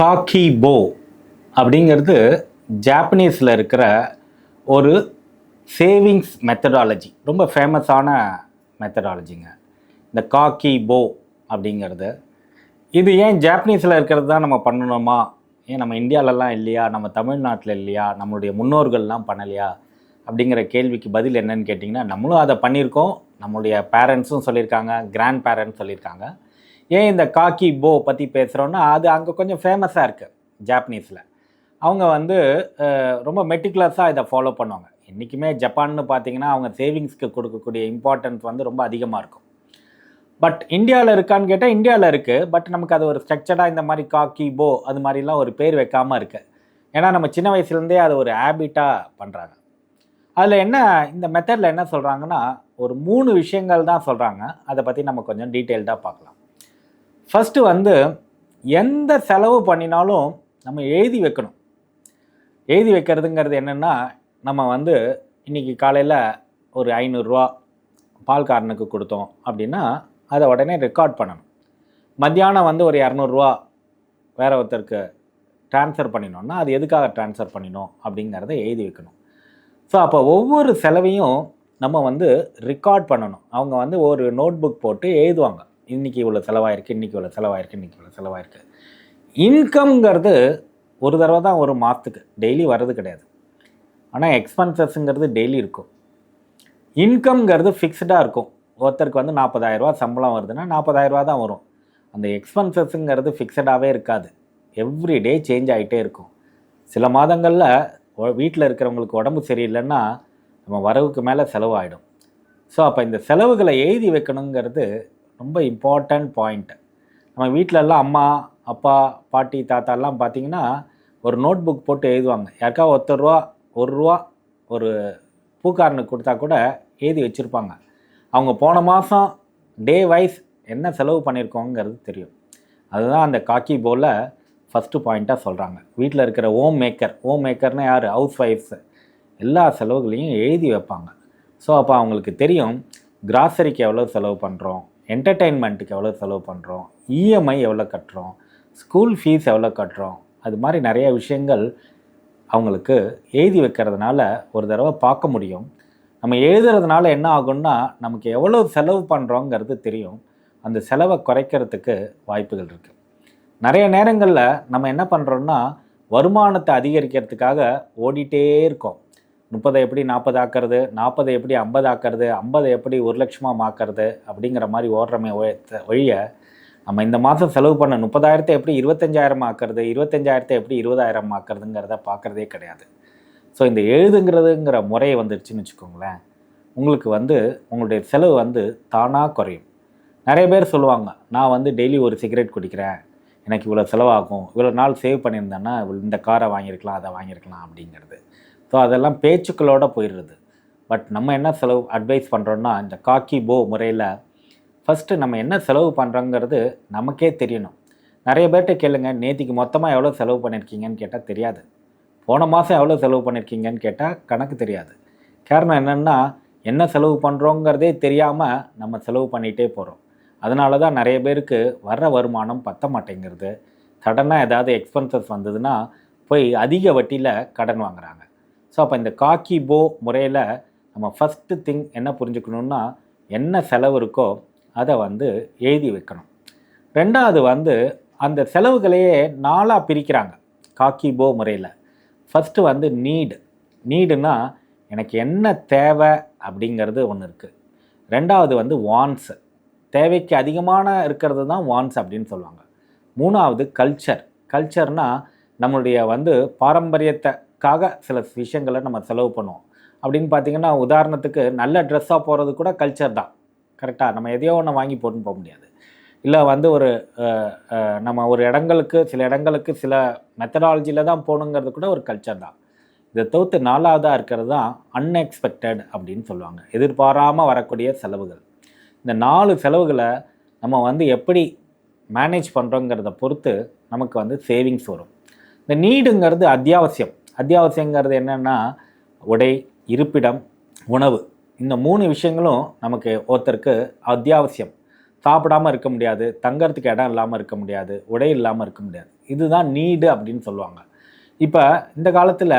காக்கி போ அப்படிங்கிறது ஜாப்பனீஸில் இருக்கிற ஒரு சேவிங்ஸ் மெத்தடாலஜி ரொம்ப ஃபேமஸான மெத்தடாலஜிங்க இந்த காக்கி போ அப்படிங்கிறது. இது ஏன் ஜாப்பனீஸில் இருக்கிறது தான் நம்ம பண்ணணுமா? ஏன் நம்ம இந்தியாவிலலாம் இல்லையா? நம்ம தமிழ்நாட்டில் இல்லையா? நம்மளுடைய முன்னோர்கள்லாம் பண்ணலையா? அப்படிங்கிற கேள்விக்கு பதில் என்னன்னு கேட்டிங்கன்னா நம்மளும் அதை பண்ணியிருக்கோம். நம்மளுடைய பேரண்ட்ஸும் சொல்லியிருக்காங்க கிராண்ட் பேரண்ட்ஸ் சொல்லியிருக்காங்க. ஏன் இந்த காக்கி போ பற்றி பேசுகிறோன்னா அது அங்கே கொஞ்சம் ஃபேமஸாக இருக்குது ஜாப்பனீஸில் அவங்க வந்து ரொம்ப மெட்டிகுலஸாக இதை ஃபாலோ பண்ணுவாங்க. இன்றைக்குமே ஜப்பான்னு பார்த்தீங்கன்னா அவங்க சேவிங்ஸ்க்கு கொடுக்கக்கூடிய இம்பார்ட்டன்ஸ் வந்து ரொம்ப அதிகமாக இருக்கும். பட் இந்தியாவில் இருக்கான்னு கேட்டால் இந்தியாவில் இருக்குது பட் நமக்கு அது ஒரு ஸ்ட்ரக்சர்டாக இந்த மாதிரி காக்கி போ அது மாதிரிலாம் ஒரு பேர் வைக்காமல் இருக்குது ஏன்னா நம்ம சின்ன வயசுலேருந்தே அது ஒரு ஹேபிட்டாக பண்ணுறாங்க அதில் என்ன இந்த மெத்தடில் என்ன சொல்கிறாங்கன்னா ஒரு மூணு விஷயங்கள் தான் சொல்கிறாங்க அதை பற்றி நம்ம கொஞ்சம் டீட்டெயில்டாக பார்க்கலாம். ஃபஸ்ட்டு வந்து எந்த செலவு பண்ணினாலும் நம்ம எழுதி வைக்கணும். எழுதி வைக்கிறதுங்கிறது என்னென்னா நம்ம வந்து இன்றைக்கி காலையில் ஒரு ஐநூறுரூவா பால்காரனுக்கு கொடுத்தோம் அப்படின்னா அதை உடனே ரெக்கார்ட் பண்ணணும். மத்தியானம் வந்து ஒரு இரநூறுவா வேற ஒருத்தருக்கு ட்ரான்ஸ்ஃபர் பண்ணினோம்னா அது எதுக்காக ட்ரான்ஸ்ஃபர் பண்ணினோம் அப்படிங்கிறத எழுதி வைக்கணும். ஸோ அப்போ ஒவ்வொரு செலவையும் நம்ம வந்து ரெக்கார்ட் பண்ணணும். அவங்க வந்து ஒரு நோட் புக் போட்டு எழுதுவாங்க. இன்றைக்கி இவ்வளோ செலவாயிருக்கு இன்றைக்கி இவ்வளோ செலவாயிருக்கு இன்றைக்கி இவ்வளோ செலவாயிருக்கு. இன்கம்ங்கிறது ஒரு தடவை தான் ஒரு மாதத்துக்கு டெய்லி வர்றது கிடையாது. ஆனால் எக்ஸ்பென்சஸ்ங்கிறது டெய்லி இருக்கும். இன்கம்ங்கிறது ஃபிக்ஸ்டாக இருக்கும். ஒருத்தருக்கு வந்து நாற்பதாயிரரூவா சம்பளம் வருதுன்னா நாற்பதாயிரரூவா தான் வரும். அந்த எக்ஸ்பென்சஸ்ங்கிறது ஃபிக்ஸடாகவே இருக்காது. எவ்ரி டே சேஞ்ச் ஆகிட்டே இருக்கும். சில மாதங்களில் வீட்டில் இருக்கிறவங்களுக்கு உடம்பு சரியில்லைன்னா நம்ம வரவுக்கு மேலே செலவாயிடும். ஸோ அப்போ இந்த செலவுகளை எழுதி வைக்கணுங்கிறது ரொம்ப இம்பார்ட்டண்ட் பாயிண்ட் நம்ம வீட்டிலலாம் அம்மா அப்பா பாட்டி தாத்தாலாம் பார்த்தீங்கன்னா ஒரு நோட் புக் போட்டு எழுதுவாங்க. யாருக்கா ஒருத்தர் ரூபா ஒரு ரூபா ஒரு பூக்காரனுக்கு கொடுத்தா கூட எழுதி வச்சுருப்பாங்க. அவங்க போன மாதம் டே வைஸ் என்ன செலவு பண்ணியிருக்கோங்கிறது தெரியும். அதுதான் அந்த காக்கி போல ஃபஸ்ட்டு பாயிண்ட்டாக சொல்கிறாங்க வீட்டில் இருக்கிற ஹோம் மேக்கர் ஹோம் மேக்கர்னால் யார்? ஹவுஸ் ஒய்ஃப்ஸு எல்லா செலவுகளையும் எழுதி வைப்பாங்க. ஸோ அப்போ அவங்களுக்கு தெரியும் கிராசரிக்கு எவ்வளோ செலவு பண்ணுறோம் என்டர்டெயின்மெண்ட்டுக்கு எவ்வளோ செலவு பண்ணுறோம் இஎம்ஐ எவ்வளோ கட்டுறோம்? ஸ்கூல் ஃபீஸ் எவ்வளோ கட்டுறோம்? அது மாதிரி நிறைய விஷயங்கள் அவங்களுக்கு எழுதி வைக்கிறதுனால ஒரு தடவை பார்க்க முடியும். நம்ம எழுதுறதுனால என்ன ஆகும்னா நமக்கு எவ்வளோ செலவு பண்ணுறோங்கிறது தெரியும். அந்த செலவை குறைக்கிறதுக்கு வாய்ப்புகள் இருக்குது நிறைய நேரங்களில் நம்ம என்ன பண்ணுறோன்னா வருமானத்தை அதிகரிக்கிறதுக்காக ஓடிட்டே இருக்கோம். முப்பதை எப்படி நாற்பது ஆக்கிறது நாற்பதை எப்படி ஐம்பது ஆக்கிறது ஐம்பதை எப்படி ஒரு லட்சமாக மாக்கிறது அப்படிங்கிற மாதிரி ஓடுறமே வழிய நம்ம இந்த மாதம் செலவு பண்ண முப்பதாயிரத்தை எப்படி இருபத்தஞ்சாயிரம் ஆக்கிறது இருபத்தஞ்சாயிரத்தை எப்படி இருபதாயிரம் ஆக்கிறதுங்கிறத பார்க்குறதே கிடையாது. ஸோ இந்த எழுதுங்கிறதுங்கிற முறை வந்துருச்சுன்னு வச்சுக்கோங்களேன். உங்களுக்கு வந்து உங்களுடைய செலவு வந்து தானாக குறையும். நிறைய பேர் சொல்லுவாங்க நான் வந்து டெய்லி ஒரு சிகரெட் குடிக்கிறேன். எனக்கு இவ்வளோ செலவாகும். இவ்வளோ நாள் சேவ் பண்ணியிருந்தேன்னா இந்த காரை வாங்கியிருக்கலாம் அதை வாங்கியிருக்கலாம் அப்படிங்கிறது. ஸோ அதெல்லாம் பேச்சுக்களோட போயிடுறது. பட் நம்ம என்ன செலவு அட்வைஸ் பண்ணுறோன்னா இந்த காக்கி போ முறையில் ஃபஸ்ட்டு நம்ம என்ன செலவு பண்ணுறோங்கிறது நமக்கே தெரியணும். நிறைய பேர்கிட்ட கேளுங்க நேத்திக்கு மொத்தமாக எவ்வளோ செலவு பண்ணியிருக்கீங்கன்னு கேட்டால் தெரியாது. போன மாதம் எவ்வளோ செலவு பண்ணியிருக்கீங்கன்னு கேட்டால் கணக்கு தெரியாது. காரணம் என்னென்னா என்ன செலவு பண்ணுறோங்கிறதே தெரியாமல் நம்ம செலவு பண்ணிகிட்டே போகிறோம் அதனால தான் நிறைய பேருக்கு வர்ற வருமானம் பத்த மாட்டேங்கிறது. சடனாக ஏதாவது எக்ஸ்பென்சஸ் வந்ததுன்னா போய் அதிக வட்டியில் கடன் வாங்குறாங்க. ஸோ அப்போ இந்த காக்கி போ முறையில் நம்ம ஃபஸ்ட்டு திங் என்ன புரிஞ்சுக்கணுன்னா என்ன செலவு இருக்கோ அதை வந்து எழுதி வைக்கணும். ரெண்டாவது வந்து அந்த செலவுகளையே நாளாக பிரிக்கிறாங்க காக்கி போ முறையில். ஃபஸ்ட்டு வந்து நீடு நீடுனா எனக்கு என்ன தேவை அப்படிங்கிறது ஒன்று இருக்குது ரெண்டாவது வந்து வான்ஸ் தேவைக்கு அதிகமான இருக்கிறது தான் வான்ஸ் அப்படின்னு சொல்லுவாங்க. மூணாவது கல்ச்சர் கல்ச்சர்னால் நம்மளுடைய வந்து பாரம்பரியத்தை க்காக சில விஷயங்களை நம்ம செலவு பண்ணுவோம். அப்படின்னு பார்த்தீங்கன்னா உதாரணத்துக்கு நல்ல ட்ரெஸ்ஸாக போகிறது கூட கல்ச்சர் தான். கரெக்டாக நம்ம எதையோ ஒன்று வாங்கி போட்டுன்னு போக முடியாது. இல்லை வந்து ஒரு நம்ம ஒரு இடங்களுக்கு சில இடங்களுக்கு சில மெத்தடாலஜியில் தான் போகணுங்கிறது கூட ஒரு கல்ச்சர் தான். இதை தவிர்த்து நாலாவதாக இருக்கிறது தான் அன்எக்ஸ்பெக்டட் அப்படின்னு சொல்லுவாங்க. எதிர்பாராமல் வரக்கூடிய செலவுகள். இந்த நாலு செலவுகளை நம்ம வந்து எப்படி மேனேஜ் பண்ணுறோங்கிறத பொறுத்து நமக்கு வந்து சேவிங்ஸ் வரும். இந்த நீடுங்கிறது அத்தியாவசியம். அத்தியாவசியங்கிறது என்னென்னா உடை இருப்பிடம் உணவு. இந்த மூணு விஷயங்களும் நமக்கு ஒருத்தருக்கு அத்தியாவசியம். சாப்பிடாம இருக்க முடியாது தங்கறதுக்கு இடம் இல்லாமல் இருக்க முடியாது உடை இல்லாமல் இருக்க முடியாது. இதுதான் நீடு அப்படின்னு சொல்லுவாங்க. இப்போ இந்த காலத்தில்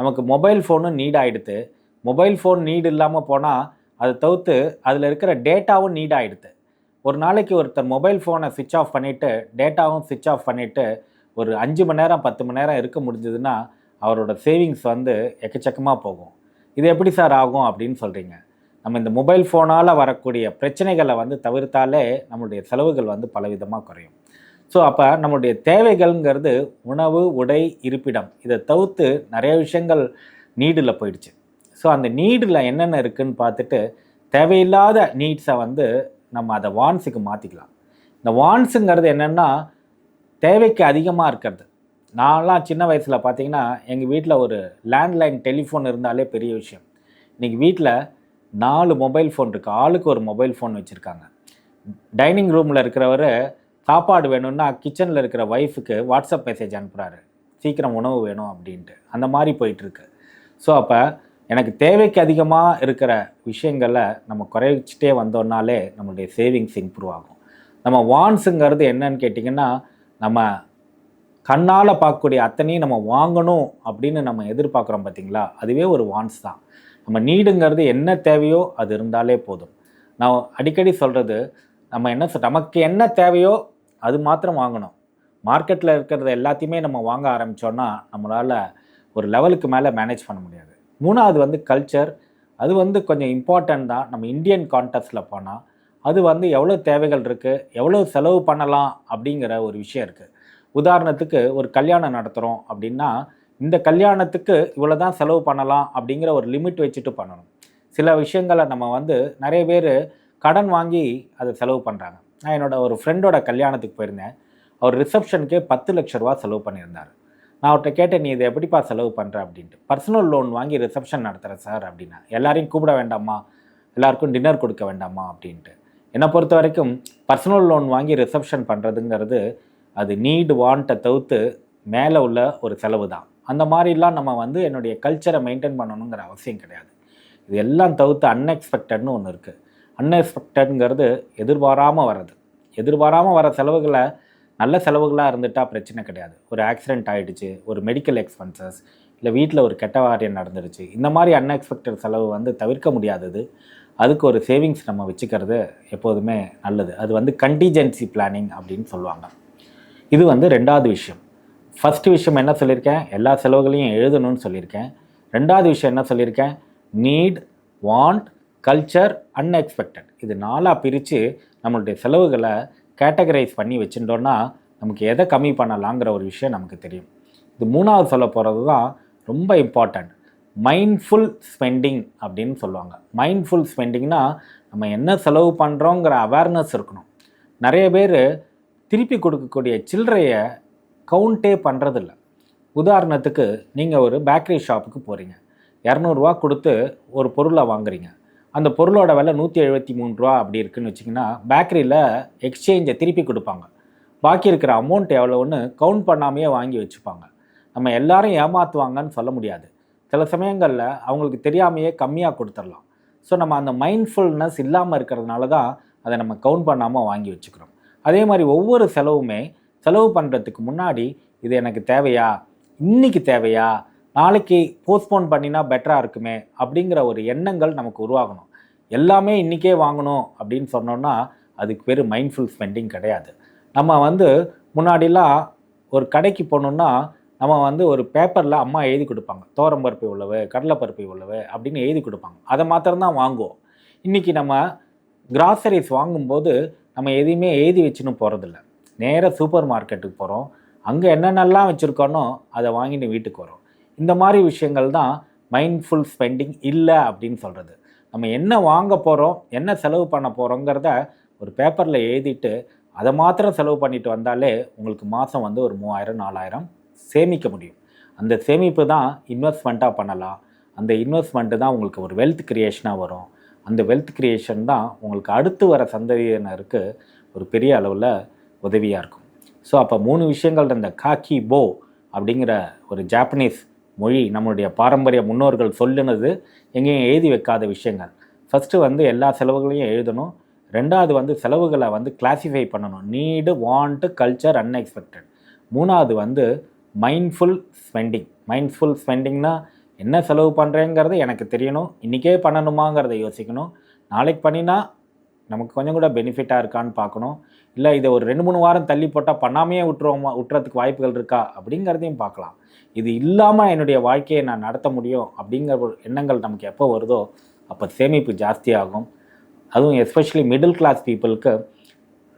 நமக்கு மொபைல் ஃபோனும் நீட் ஆகிடுது மொபைல் ஃபோன் நீடு இல்லாமல் போனால் அதை தவிர்த்து அதில் இருக்கிற டேட்டாவும் நீட் ஆகிடுது ஒரு நாளைக்கு ஒருத்தர் மொபைல் ஃபோனை சுவிட்ச் ஆஃப் பண்ணிவிட்டு டேட்டாவும் சுவிட்ச் ஆஃப் பண்ணிவிட்டு ஒரு அஞ்சு மணி நேரம் பத்து மணி நேரம் இருக்க முடிஞ்சதுன்னா அவரோட சேவிங்ஸ் வந்து எக்கச்சக்கமாக போகும். இது எப்படி சார் ஆகும் அப்படின்னு சொல்கிறீங்க நம்ம இந்த மொபைல் ஃபோனால் வரக்கூடிய பிரச்சனைகளை வந்து தவிர்த்தாலே நம்மளுடைய செலவுகள் வந்து பலவிதமாக குறையும். ஸோ அப்போ நம்மளுடைய தேவைகள்ங்கிறது உணவு உடை இருப்பிடம். இதை தவிர்த்து நிறைய விஷயங்கள் நீடில் போயிடுச்சு. ஸோ அந்த நீடில் என்னென்ன இருக்குன்னு பார்த்துட்டு தேவையில்லாத நீட்ஸை வந்து நம்ம அதை வான்ஸுக்கு மாற்றிக்கலாம் இந்த வான்ஸுங்கிறது என்னென்னா தேவைக்கு அதிகமாக இருக்கிறது. நான்லாம் சின்ன வயசில் பார்த்தீங்கன்னா எங்கள் வீட்டில் ஒரு லேண்ட்லைன் டெலிஃபோன் இருந்தாலே பெரிய விஷயம். இன்றைக்கி வீட்டில் நாலு மொபைல் ஃபோன் இருக்குது ஆளுக்கு ஒரு மொபைல் ஃபோன் வச்சுருக்காங்க. டைனிங் ரூமில் இருக்கிறவர் சாப்பாடு வேணும்னா கிச்சனில் இருக்கிற ஒய்ஃபுக்கு வாட்ஸ்அப் மெசேஜ் அனுப்புகிறாரு சீக்கிரம் உணவு வேணும் அப்படின்ட்டு. அந்த மாதிரி போயிட்டுருக்கு. ஸோ அப்போ எனக்கு தேவைக்கு அதிகமாக இருக்கிற விஷயங்களை நம்ம குறைச்சிட்டே வந்தோம்னாலே நம்மளுடைய சேவிங்ஸ் இம்ப்ரூவ் ஆகும். நம்ம வான்ஸுங்கிறது என்னன்னு கேட்டிங்கன்னா நம்ம கண்ணால் பார்க்கக்கூடிய அத்தனையும் நம்ம வாங்கணும் அப்படின்னு நம்ம எதிர்பார்க்குறோம் பார்த்தீங்களா? அதுவே ஒரு வான்ஸ் தான். நம்ம நீடுங்கிறது என்ன தேவையோ அது இருந்தாலே போதும். நான் அடிக்கடி சொல்கிறது நம்ம என்ன நமக்கு என்ன தேவையோ அது மாத்திரம் வாங்கணும். மார்க்கெட்டில் இருக்கிறத எல்லாத்தையுமே நம்ம வாங்க ஆரம்பித்தோன்னா நம்மளால் ஒரு லெவலுக்கு மேலே மேனேஜ் பண்ண முடியாது. மூணாவது வந்து கல்ச்சர் அது வந்து கொஞ்சம் இம்பார்ட்டன்ட் தான். நம்ம இந்தியன் கான்டெஸ்ட்டில் போனால் அது வந்து எவ்வளோ தேவைகள் இருக்குது எவ்வளோ செலவு பண்ணலாம் அப்படிங்கிற ஒரு விஷயம் இருக்குது உதாரணத்துக்கு ஒரு கல்யாணம் நடத்துகிறோம் அப்படின்னா இந்த கல்யாணத்துக்கு இவ்வளோ தான் செலவு பண்ணலாம் அப்படிங்கிற ஒரு லிமிட் வச்சுட்டு பண்ணணும். சில விஷயங்களை நம்ம வந்து நிறைய பேர் கடன் வாங்கி அதை செலவு பண்ணுறாங்க நான் என்னோட ஒரு ஃப்ரெண்டோட கல்யாணத்துக்கு போயிருந்தேன். அவர் ரிசப்ஷனுக்கே பத்து லட்ச ரூபா செலவு பண்ணியிருந்தார். நான் அவர்கிட்ட கேட்டேன் நீ இதை எப்படிப்பா செலவு பண்ணுற அப்படின்ட்டு. பர்சனல் லோன் வாங்கி ரிசப்ஷன் நடத்துகிறேன் சார் அப்படின்னா. எல்லாரையும் கூப்பிட வேண்டாமா? எல்லாருக்கும் டின்னர் கொடுக்க வேண்டாமா? அப்படின்ட்டு. என்னை பொறுத்த வரைக்கும் பர்சனல் லோன் வாங்கி ரிசப்ஷன் பண்ணுறதுங்கிறது அது நீடு வாண்ட்டை தவிர்த்து மேலே உள்ள ஒரு செலவு தான். அந்த மாதிரிலாம் நம்ம வந்து என்னுடைய கல்ச்சரை மெயின்டைன் பண்ணணுங்கிற அவசியம் கிடையாது. இது எல்லாம் தவிர்த்து அன்எக்ஸ்பெக்டட்னு ஒன்று இருக்குது அன்எக்ஸ்பெக்டட்ங்கிறது எதிர்பாராமல் வர்றது. எதிர்பாராமல் வர செலவுகளை நல்ல செலவுகளாக இருந்துட்டால் பிரச்சனை கிடையாது. ஒரு ஆக்சிடெண்ட் ஆகிடுச்சு ஒரு மெடிக்கல் எக்ஸ்பென்சஸ் இல்லை வீட்டில் ஒரு கெட்ட வாரியம் நடந்துருச்சு இந்த மாதிரி அன்எக்ஸ்பெக்டட் செலவு வந்து தவிர்க்க முடியாதது. அதுக்கு ஒரு சேவிங்ஸ் நம்ம வச்சுக்கிறது எப்போதுமே நல்லது. அது வந்து கண்டிஜென்சி பிளானிங் அப்படின்னு சொல்லுவாங்க. இது வந்து ரெண்டாவது விஷயம். ஃபஸ்ட்டு விஷயம் என்ன சொல்லியிருக்கேன்? எல்லா செலவுகளையும் எழுதணும்னு சொல்லியிருக்கேன். ரெண்டாவது விஷயம் என்ன சொல்லியிருக்கேன்? நீட் வாண்ட் கல்ச்சர் அன்எக்ஸ்பெக்டட் இது நாலாக பிரித்து நம்மளுடைய செலவுகளை கேட்டகரைஸ் பண்ணி வச்சுட்டோன்னா நமக்கு எதை கம்மி பண்ணலாங்கிற ஒரு விஷயம் நமக்கு தெரியும். இது மூணாவது சொல்ல போகிறது தான் ரொம்ப இம்பார்ட்டண்ட் மைண்ட்ஃபுல் ஸ்பெண்டிங் அப்படின்னு சொல்லுவாங்க. மைண்ட்ஃபுல் ஸ்பெண்டிங்னால் நம்ம என்ன செலவு பண்ணுறோங்கிற அவேர்னஸ் இருக்கணும். நிறைய பேர் திருப்பி கொடுக்கக்கூடிய சில்லறையை கவுண்டே பண்ணுறதில்ல உதாரணத்துக்கு நீங்கள் ஒரு பேக்கரி ஷாப்புக்கு போகிறீங்க இரநூறுவா கொடுத்து ஒரு பொருளை வாங்குறீங்க. அந்த பொருளோட விலை நூற்றி எழுபத்தி மூணு ரூபா அப்படி இருக்குன்னு வச்சிங்கன்னா பேக்கரியில் எக்ஸ்சேஞ்சை திருப்பி கொடுப்பாங்க. பாக்கி இருக்கிற அமௌண்ட் எவ்வளோன்னு கவுண்ட் பண்ணாமையே வாங்கி வச்சுப்பாங்க. நம்ம எல்லாரும் ஏமாற்றுவாங்கன்னு சொல்ல முடியாது. சில சமயங்களில் அவங்களுக்கு தெரியாமையே கம்மியாக கொடுத்துடலாம். ஸோ நம்ம அந்த மைண்ட்ஃபுல்னஸ் இல்லாமல் இருக்கிறதுனால தான் அதை நம்ம கவுண்ட் பண்ணாமல் வாங்கி வச்சுக்கிறோம். அதே மாதிரி ஒவ்வொரு செலவுமே செலவு பண்ணுறதுக்கு முன்னாடி இது எனக்கு தேவையா? இன்னைக்கு தேவையா? நாளைக்கு போஸ்ட்போன் பண்ணினா பெட்டராக இருக்குமே? அப்படிங்கிற ஒரு எண்ணங்கள் நமக்கு உருவாகணும். எல்லாமே இன்றைக்கே வாங்கணும் அப்படின்னு சொன்னோன்னா அதுக்கு பேர் மைண்ட்ஃபுல் ஸ்பெண்டிங் கிடையாது. நம்ம வந்து முன்னாடிலாம் ஒரு கடைக்கு போனோம்னா நம்ம வந்து ஒரு பேப்பரில் அம்மா எழுதி கொடுப்பாங்க. தோரம்பருப்பு உள்ளவு கடலைப்பருப்பு உள்ளவு அப்படின்னு எழுதி கொடுப்பாங்க. அதை மாத்திரம்தான் வாங்குவோம். இன்றைக்கி நம்ம கிராசரிஸ் வாங்கும்போது நம்ம எதையுமே எழுதி வச்சுன்னு போகிறதில்ல நேராக சூப்பர் மார்க்கெட்டுக்கு போகிறோம் அங்கே என்னென்னலாம் வச்சுருக்கோனோ அதை வாங்கிட்டு வீட்டுக்கு வரோம். இந்த மாதிரி விஷயங்கள் தான் மைண்ட்ஃபுல் ஸ்பெண்டிங் இல்லை அப்படின்னு சொல்கிறது நம்ம என்ன வாங்க போகிறோம் என்ன செலவு பண்ண போகிறோங்கிறத ஒரு பேப்பரில் எழுதிட்டு அதை மாத்திரம் செலவு பண்ணிட்டு வந்தாலே உங்களுக்கு மாதம் வந்து ஒரு மூவாயிரம் நாலாயிரம் சேமிக்க முடியும். அந்த சேமிப்பு தான் இன்வெஸ்ட்மெண்ட்டாக பண்ணலாம். அந்த இன்வெஸ்ட்மெண்ட்டு தான் உங்களுக்கு ஒரு வெல்த் க்ரியேஷனாக வரும். அந்த வெல்த் க்ரியேஷன் தான் உங்களுக்கு அடுத்து வர சந்ததியினருக்கு ஒரு பெரிய அளவில் உதவியாக இருக்கும். ஸோ அப்போ மூணு விஷயங்கள் இந்த காக்கி போ அப்படிங்கிற ஒரு ஜாப்பனீஸ் மொழி நம்மளுடைய பாரம்பரிய முன்னோர்கள் சொல்லுனது எங்கேயும் எழுதி வைக்காத விஷயங்கள். ஃபஸ்ட்டு வந்து எல்லா செலவுகளையும் எழுதணும். ரெண்டாவது வந்து செலவுகளை வந்து கிளாசிஃபை பண்ணணும். நீடு வாண்ட்டு கல்ச்சர் அன்எக்ஸ்பெக்டட் மூணாவது வந்து மைண்ட்ஃபுல் ஸ்பெண்டிங் மைண்ட்ஃபுல் ஸ்பெண்டிங்னால் என்ன செலவு பண்ணுறேங்கிறது எனக்கு தெரியணும். இன்றைக்கே பண்ணணுமாங்கிறத யோசிக்கணும். நாளைக்கு பண்ணினா நமக்கு கொஞ்சம் கூட பெனிஃபிட்டாக இருக்கான்னு பார்க்கணும். இல்லை இதை ஒரு ரெண்டு மூணு வாரம் தள்ளி போட்டால் பண்ணாமையே விட்டுருவோமா விட்டுறதுக்கு வாய்ப்புகள் இருக்கா? அப்படிங்கிறதையும் பார்க்கலாம். இது இல்லாமல் என்னுடைய வாழ்க்கையை நான் நடத்த முடியும் அப்படிங்கிற ஒரு எண்ணங்கள் நமக்கு எப்போ வருதோ அப்போ சேமிப்பு ஜாஸ்தியாகும். அதுவும் எஸ்பெஷலி மிடில் கிளாஸ் பீப்புளுக்கு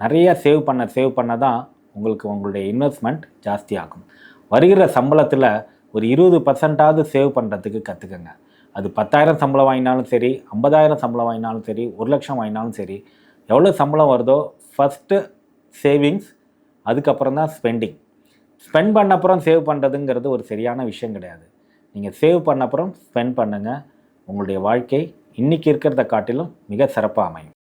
நிறைய சேவ் பண்ண சேவ் பண்ண தான் உங்களுக்கு உங்களுடைய இன்வெஸ்ட்மெண்ட் ஜாஸ்தியாகும். வருகிற சம்பளத்தில் ஒரு இருபது பர்சன்டாவது சேவ் பண்ணுறதுக்கு கற்றுக்குங்க அது பத்தாயிரம் சம்பளம் வாங்கினாலும் சரி ஐம்பதாயிரம் சம்பளம் வாங்கினாலும் சரி ஒரு லட்சம் வாங்கினாலும் சரி எவ்வளோ சம்பளம் வருதோ ஃபஸ்ட்டு சேவிங்ஸ் அதுக்கப்புறம் தான் ஸ்பெண்டிங் ஸ்பெண்ட் பண்ண அப்புறம் சேவ் பண்ணுறதுங்கிறது ஒரு சரியான விஷயம் கிடையாது. நீங்கள் சேவ் பண்ண அப்புறம் ஸ்பெண்ட் பண்ணுங்கள் உங்களுடைய வாழ்க்கை இன்றைக்கி இருக்கிறத காட்டிலும் மிக சிறப்பாக அமையும்.